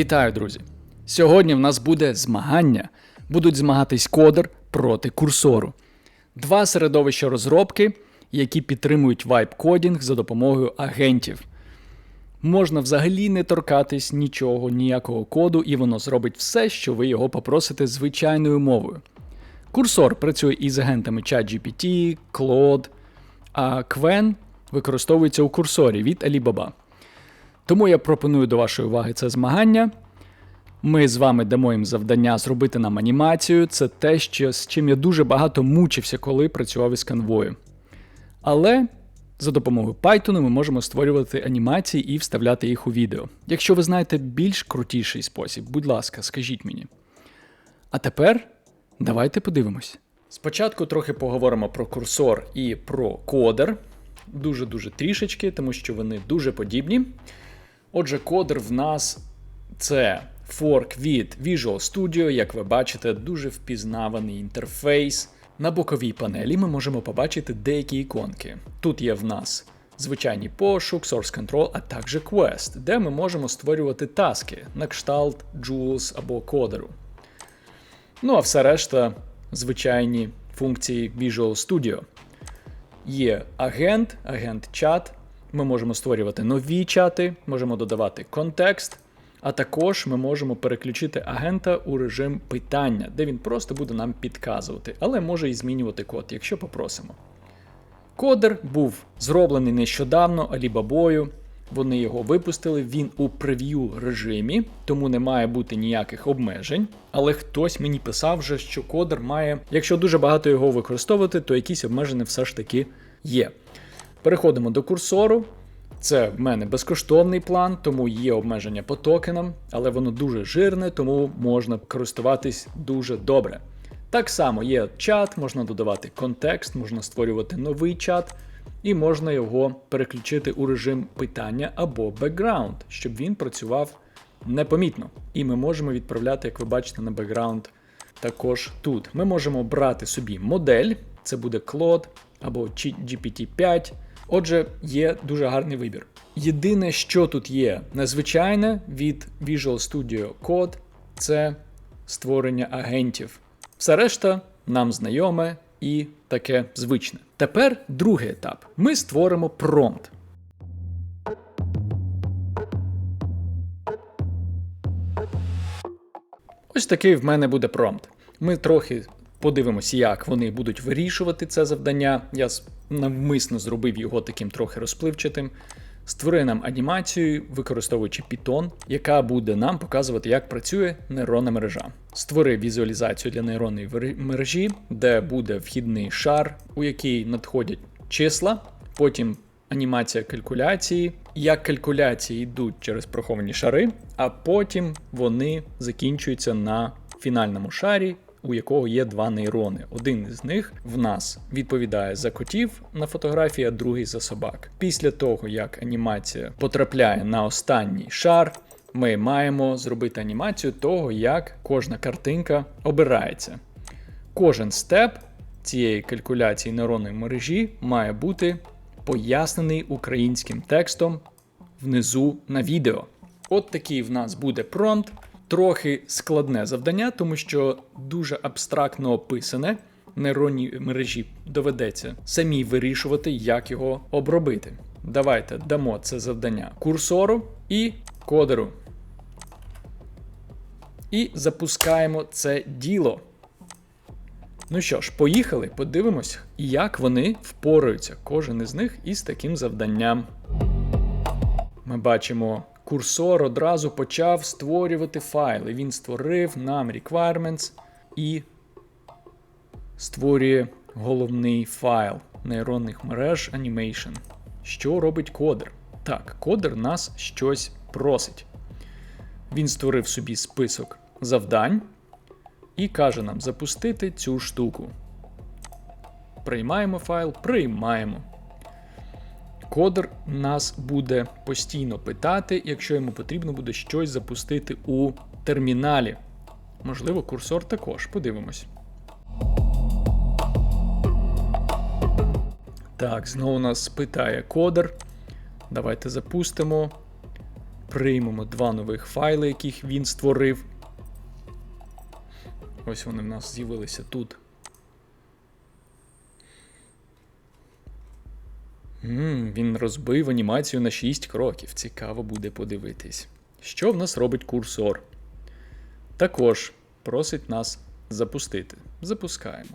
Вітаю, друзі! Сьогодні в нас буде змагання. Будуть змагатись кодер проти курсору. Два середовища розробки, які підтримують вайп-кодінг за допомогою агентів. Можна взагалі не торкатись нічого, ніякого коду, і воно зробить все, що ви його попросите звичайною мовою. Курсор працює із агентами ChatGPT, Claude, а Qwen використовується у курсорі від Alibaba. Тому я пропоную до вашої уваги це змагання. Ми з вами дамо їм завдання зробити нам анімацію. Це те, що, з чим я дуже багато мучився, коли працював із канвою. Але за допомогою Python ми можемо створювати анімації і вставляти їх у відео. Якщо ви знаєте більш крутіший спосіб, будь ласка, скажіть мені. А тепер давайте подивимось. Спочатку трохи поговоримо про курсор і про кодер. Дуже-дуже трішечки, тому що вони дуже подібні. Отже, кодер в нас це форк від Visual Studio, як ви бачите, дуже впізнаваний інтерфейс. На боковій панелі ми можемо побачити деякі іконки. Тут є в нас звичайний пошук, Source Control, а також Quest, де ми можемо створювати таски на кшталт Jules або кодеру. Ну а все решта звичайні функції Visual Studio. Є агент, агент-чат. Ми можемо створювати нові чати, можемо додавати контекст, а також ми можемо переключити агента у режим питання, де він просто буде нам підказувати, але може і змінювати код, якщо попросимо. Кодер був зроблений нещодавно Alibaba. Вони його випустили, він у прев'ю режимі, тому не має бути ніяких обмежень. Але хтось мені писав вже, що кодер має, якщо дуже багато його використовувати, то якісь обмеження все ж таки є. Переходимо до курсору. Це в мене безкоштовний план, тому є обмеження по токенам, але воно дуже жирне, тому можна користуватись дуже добре. Так само є чат, можна додавати контекст, можна створювати новий чат, і можна його переключити у режим питання або бекграунд, щоб він працював непомітно. І ми можемо відправляти, як ви бачите, на бекграунд також тут. Ми можемо брати собі модель, це буде Claude або GPT-5. Отже, є дуже гарний вибір. Єдине, що тут є незвичайне від Visual Studio Code, це створення агентів. Все решта нам знайоме і таке звичне. Тепер другий етап. Ми створимо промпт. Ось такий в мене буде промпт. Ми трохи подивимося, як вони будуть вирішувати це завдання. Я навмисно зробив його таким трохи розпливчатим. Створи нам анімацію, використовуючи Python, яка буде нам показувати, як працює нейронна мережа. Створи візуалізацію для нейронної мережі, де буде вхідний шар, у який надходять числа, потім анімація калькуляції, як калькуляції йдуть через приховані шари, а потім вони закінчуються на фінальному шарі, у якого є два нейрони. Один з них в нас відповідає за котів на фотографії, а другий за собак. Після того, як анімація потрапляє на останній шар, ми маємо зробити анімацію того, як кожна картинка обирається. Кожен степ цієї калькуляції нейронної мережі має бути пояснений українським текстом внизу на відео. От такий в нас буде промпт трохи складне завдання, тому що дуже абстрактно описане. Нейронні мережі доведеться самі вирішувати, як його обробити. Давайте дамо це завдання курсору і кодеру. І запускаємо це діло. Ну що ж, поїхали, подивимось, як вони впораються, кожен із них із таким завданням. Ми бачимо курсор одразу почав створювати файли. Він створив нам requirements і створює головний файл нейронних мереж Animation. Що робить кодер? Так, кодер нас щось просить. Він створив собі список завдань і каже нам запустити цю штуку. Приймаємо файл, приймаємо. Кодер нас буде постійно питати, якщо йому потрібно буде щось запустити у терміналі. Можливо, курсор також. Подивимось. Так, знову нас питає кодер. Давайте запустимо. приймемо два нових файли, яких він створив. Ось вони в нас з'явилися тут. М, він розбив анімацію на 6 кроків. Цікаво буде подивитись. Що в нас робить курсор? Також просить нас запустити. Запускаємо.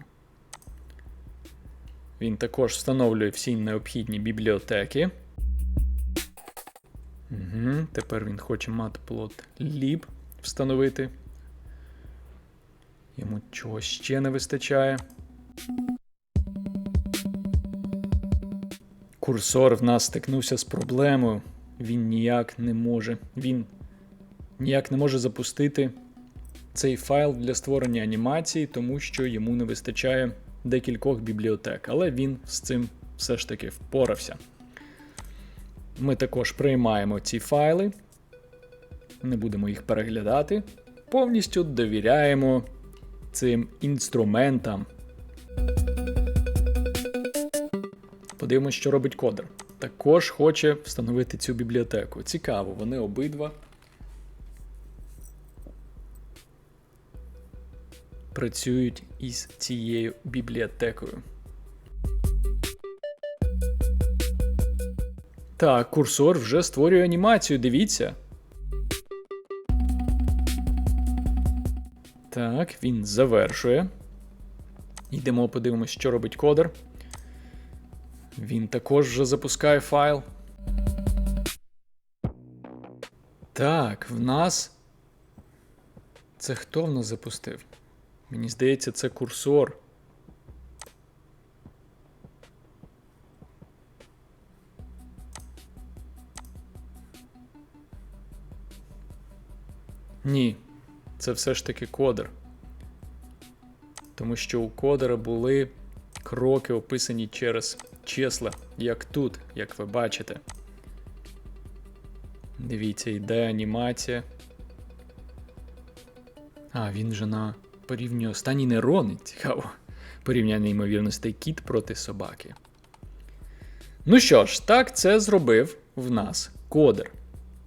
Він також встановлює всі необхідні бібліотеки. Угу, тепер він хоче matplotlib встановити. Йому чогось ще не вистачає. Курсор в нас стикнувся з проблемою. Він ніяк не може. Він ніяк не може запустити цей файл для створення анімації, тому що йому не вистачає декількох бібліотек. Але він з цим все ж таки впорався. Ми також приймаємо ці файли, не будемо їх переглядати. Повністю довіряємо цим інструментам. Подивимось, що робить кодер. Також хоче встановити цю бібліотеку. Цікаво, вони обидва працюють із цією бібліотекою. Так, курсор вже створює анімацію, дивіться. Так, він завершує. Йдемо, подивимось, що робить кодер. Він також вже запускає файл. Так, в нас. Це хто в нас запустив? Мені здається, це курсор. Ні, це все ж таки кодер. Тому що у кодера були кроки описані через числа, як тут, як ви бачите. Дивіться, йде анімація. А, він же на порівнює останні нейрони. Цікаво. Порівняння ймовірностей кіт проти собаки. Ну що ж, так це зробив в нас кодер.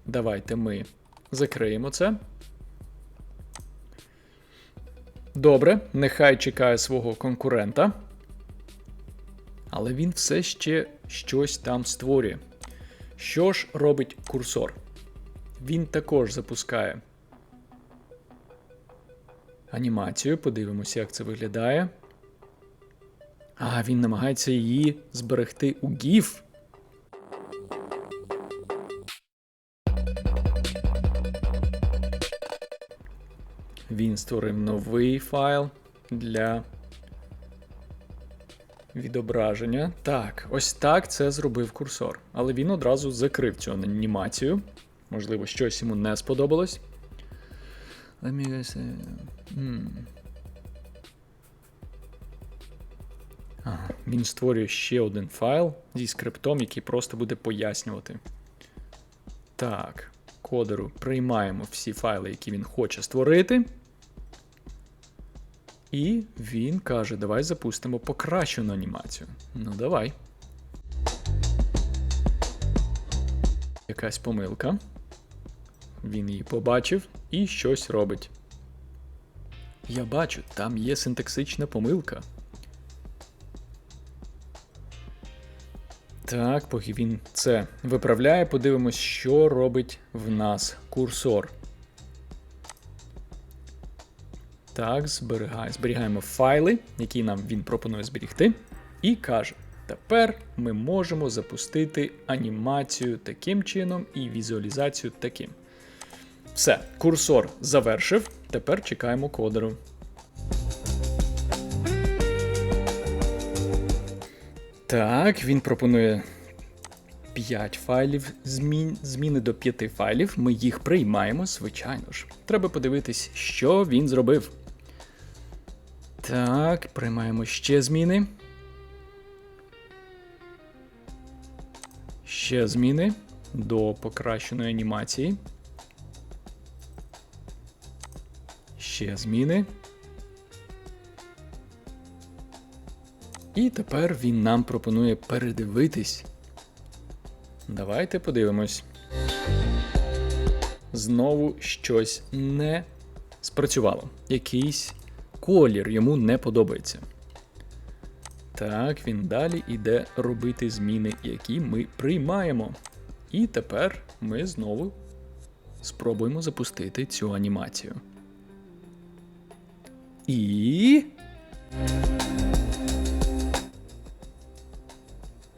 Давайте ми закриємо це. Добре, нехай чекає свого конкурента. Але він все ще щось там створює. Що ж робить курсор? Він також запускає анімацію. Подивимося, як це виглядає. А, він намагається її зберегти у GIF. Він створив новий файл для відображення. Так, ось так це зробив курсор. Але він одразу закрив цю анімацію. Можливо, щось йому не сподобалось. Let uh, hmm. Він створює ще один файл зі скриптом, який просто буде пояснювати. Так, кодеру приймаємо всі файли, які він хоче створити. І він каже: давай запустимо покращену анімацію. Ну, давай. Якась помилка. Він її побачив і щось робить. Я бачу, там є синтаксична помилка. Так, поки він це виправляє, подивимось, що робить в нас курсор. Так, зберігає, зберігаємо файли, які нам він пропонує зберігти, і каже: тепер ми можемо запустити анімацію таким чином і візуалізацію таким. Все, курсор завершив. Тепер чекаємо кодеру. Так, він пропонує 5 файлів, змін, зміни до 5 файлів. Ми їх приймаємо, звичайно ж. Треба подивитись, що він зробив. Так, приймаємо ще зміни. Ще зміни до покращеної анімації. Ще зміни. І тепер він нам пропонує передивитись. Давайте подивимось. знову щось не спрацювало. Якийсь колір йому не подобається. Так, він далі іде робити зміни, які ми приймаємо. І тепер ми знову спробуємо запустити цю анімацію. І.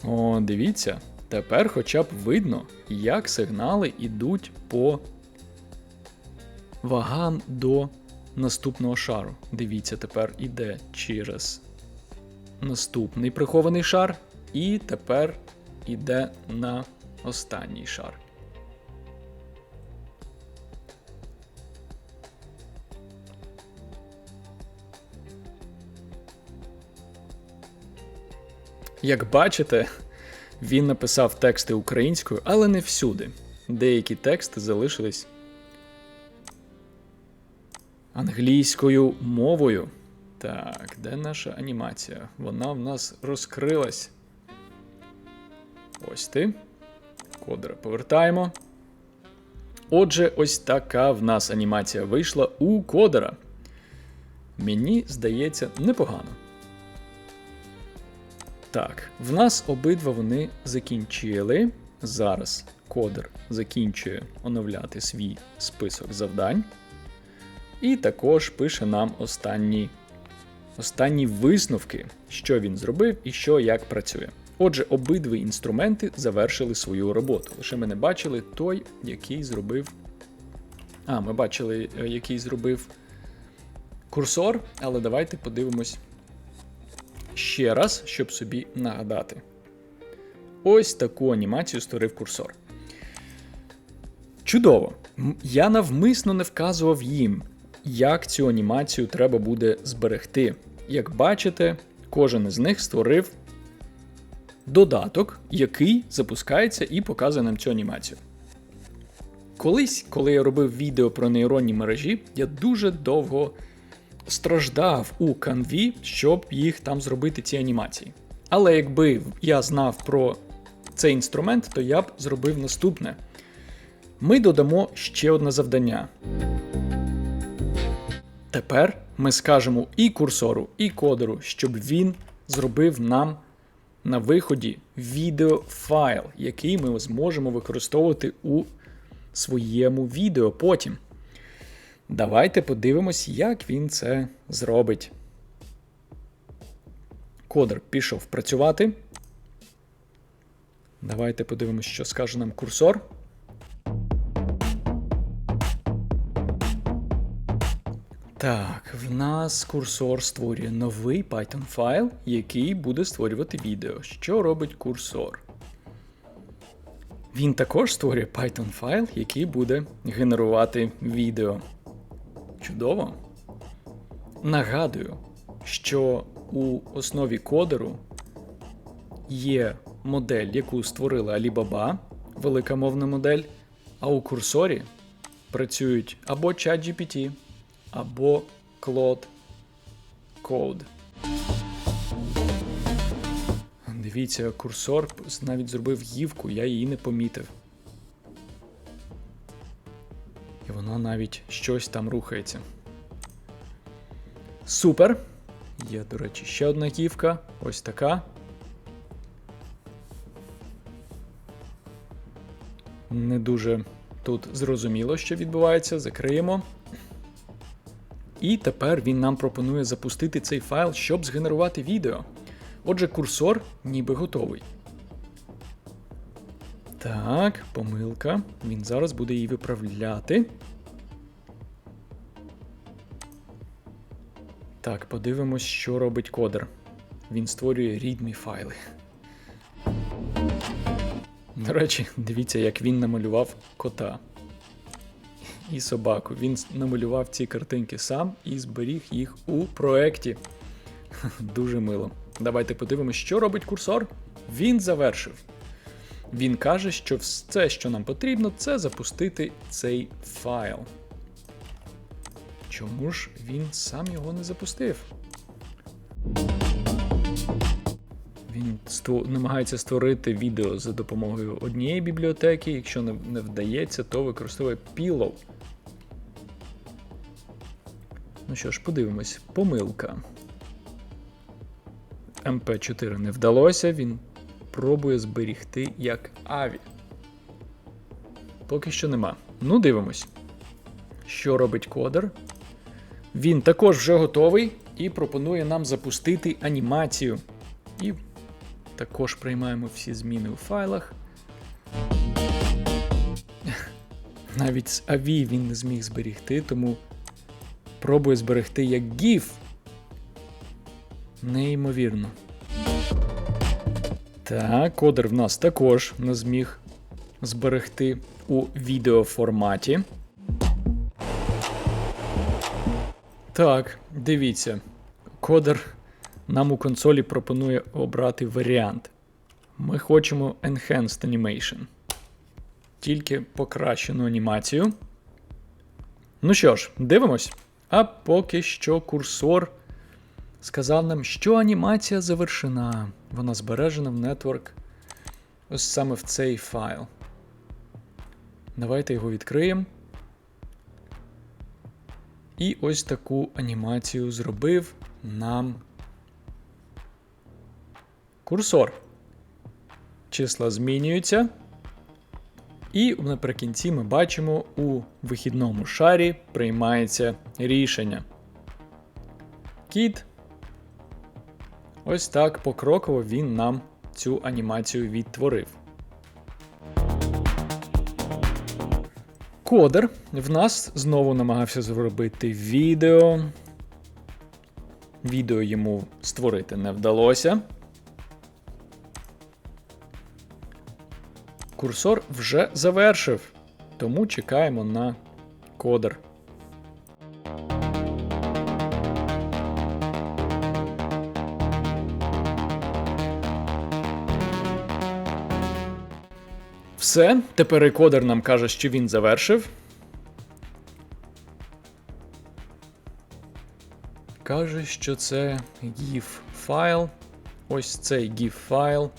О, дивіться. Тепер хоча б видно, як сигнали йдуть по вагам до наступного шару. Дивіться, тепер іде через наступний прихований шар, і тепер іде на останній шар. Як бачите, він написав тексти українською, але не всюди. Деякі тексти залишились англійською мовою. Так, де наша анімація? Вона в нас розкрилась. Ось ти. Кодера повертаємо. Отже, ось така в нас анімація вийшла у кодера. Мені здається, непогано. Так, в нас обидва вони закінчили. Зараз кодер закінчує оновляти свій список завдань. І також пише нам останні, останні висновки, що він зробив і що як працює. Отже, обидві інструменти завершили свою роботу. Лише ми не бачили той, який зробив. А, ми бачили, е, який зробив курсор, але давайте подивимось ще раз, щоб собі нагадати. Ось таку анімацію створив курсор. Чудово! Я навмисно не вказував їм, як цю анімацію треба буде зберегти. Як бачите, кожен із них створив додаток, який запускається і показує нам цю анімацію. Колись, коли я робив відео про нейронні мережі, я дуже довго страждав у канві, щоб їх там зробити ці анімації. Але якби я знав про цей інструмент, то я б зробив наступне. Ми додамо ще одне завдання. Тепер ми скажемо і курсору, і кодеру, щоб він зробив нам на виході відеофайл, який ми зможемо використовувати у своєму відео потім. Давайте подивимось, як він це зробить. Кодер пішов працювати. Давайте подивимось, що скаже нам курсор. Так, в нас курсор створює новий Python файл, який буде створювати відео. Що робить курсор? Він також створює Python файл, який буде генерувати відео. Чудово. Нагадую, що у основі кодеру є модель, яку створила Alibaba, велика мовна модель, а у курсорі працюють або ChatGPT, або Claude Code. Дивіться, курсор навіть зробив гівку, я її не помітив. І воно навіть щось там рухається. Супер. Є, до речі, ще одна гівка. Ось така. Не дуже тут зрозуміло, що відбувається. Закриємо. І тепер він нам пропонує запустити цей файл, щоб згенерувати відео. Отже, курсор ніби готовий. Так, помилка. Він зараз буде її виправляти. Так, подивимось, що робить кодер. Він створює рідні файли. До речі, дивіться, як він намалював кота і собаку. Він намалював ці картинки сам і зберіг їх у проекті. Дуже мило. Давайте подивимося, що робить курсор. Він завершив. Він каже, що все, що нам потрібно, це запустити цей файл. Чому ж він сам його не запустив? Він Він намагається створити відео за допомогою однієї бібліотеки. Якщо не, не вдається, то використовує Pillow. Ну що ж, подивимось. Помилка. МП4 не вдалося, він пробує зберігти як Аві. Поки що нема. Ну, дивимось. Що робить кодер? Він також вже готовий і пропонує нам запустити анімацію. І також приймаємо всі зміни у файлах. Навіть з AVI він не зміг зберігти, тому пробує зберегти як GIF. Неймовірно. Так, кодер в нас також не зміг зберегти у відеоформаті. Так, дивіться. Кодер нам у консолі пропонує обрати варіант. Ми хочемо Enhanced Animation. Тільки покращену анімацію. Ну що ж, дивимось. А поки що курсор сказав нам, що анімація завершена. Вона збережена в Network. Ось саме в цей файл. Давайте його відкриємо. І ось таку анімацію зробив нам курсор. Числа змінюються. І наприкінці ми бачимо, у вихідному шарі приймається рішення. Кіт. Ось так покроково він нам цю анімацію відтворив. Кодер в нас знову намагався зробити відео. Відео йому створити не вдалося. Курсор вже завершив, тому чекаємо на кодер. Все, тепер кодер нам каже, що він завершив. Каже, що це GIF файл. Ось цей GIF файл.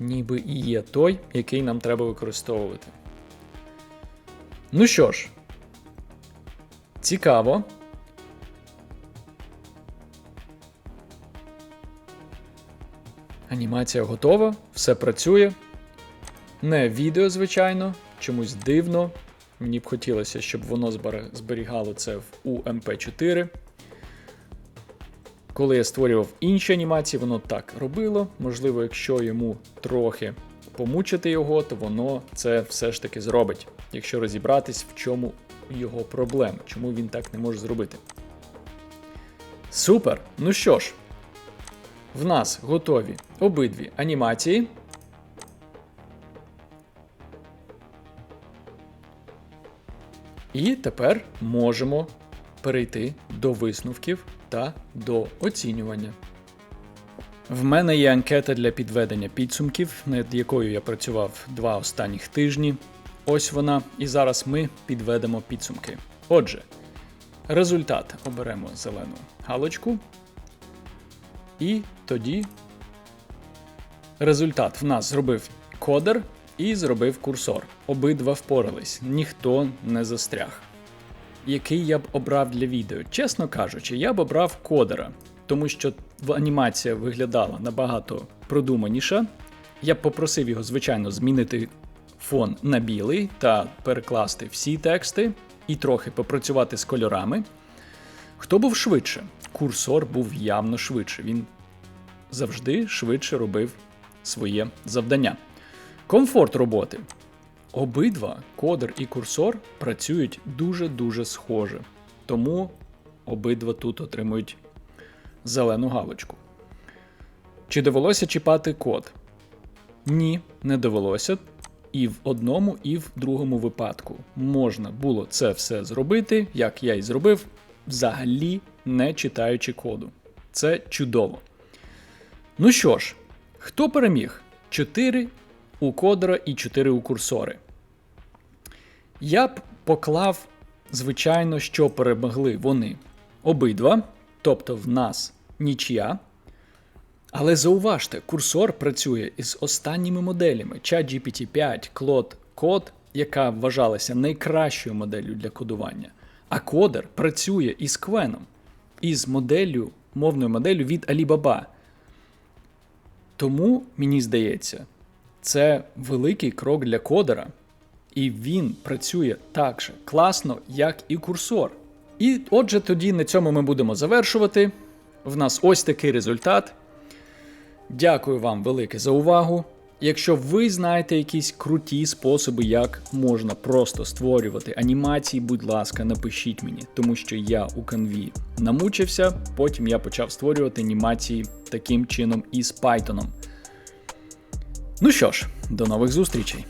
Ніби і є той, який нам треба використовувати. Ну що ж, цікаво. Анімація готова, все працює. Не відео, звичайно, чомусь дивно. Мені б хотілося, щоб воно зберігало це в UMP4. Коли я створював інші анімації, воно так робило. Можливо, якщо йому трохи помучити його, то воно це все ж таки зробить. Якщо розібратись, в чому його проблема, чому він так не може зробити. Супер! Ну що ж, в нас готові обидві анімації. І тепер можемо перейти до висновків та до оцінювання. В мене є анкета для підведення підсумків, над якою я працював два останніх тижні. Ось вона, і зараз ми підведемо підсумки. Отже, результат оберемо зелену галочку. І тоді результат в нас зробив кодер і зробив курсор. Обидва впорались, ніхто не застряг. Який я б обрав для відео? Чесно кажучи, я б обрав кодера, тому що анімація виглядала набагато продуманіша. Я б попросив його, звичайно, змінити фон на білий та перекласти всі тексти і трохи попрацювати з кольорами. Хто був швидше? Курсор був явно швидше. Він завжди швидше робив своє завдання. Комфорт роботи. Обидва кодер і курсор працюють дуже-дуже схоже. Тому обидва тут отримують зелену галочку. Чи довелося чіпати код? Ні, не довелося. І в одному, і в другому випадку можна було це все зробити, як я і зробив, взагалі не читаючи коду. Це чудово. Ну що ж, хто переміг? 4 у кодера і 4 у курсори. Я б поклав, звичайно, що перемогли вони обидва, тобто в нас нічия. Але зауважте, курсор працює із останніми моделями ChatGPT 5, Claude Code, яка вважалася найкращою моделлю для кодування. А кодер працює із Квеном, із моделлю, мовною моделлю від Alibaba. Тому, мені здається, це великий крок для кодера, і він працює так же класно, як і курсор. І отже, тоді на цьому ми будемо завершувати. В нас ось такий результат. Дякую вам велике за увагу. Якщо ви знаєте якісь круті способи, як можна просто створювати анімації, будь ласка, напишіть мені, тому що я у канві намучився, потім я почав створювати анімації таким чином із Python. Ну що ж, до нових зустрічей!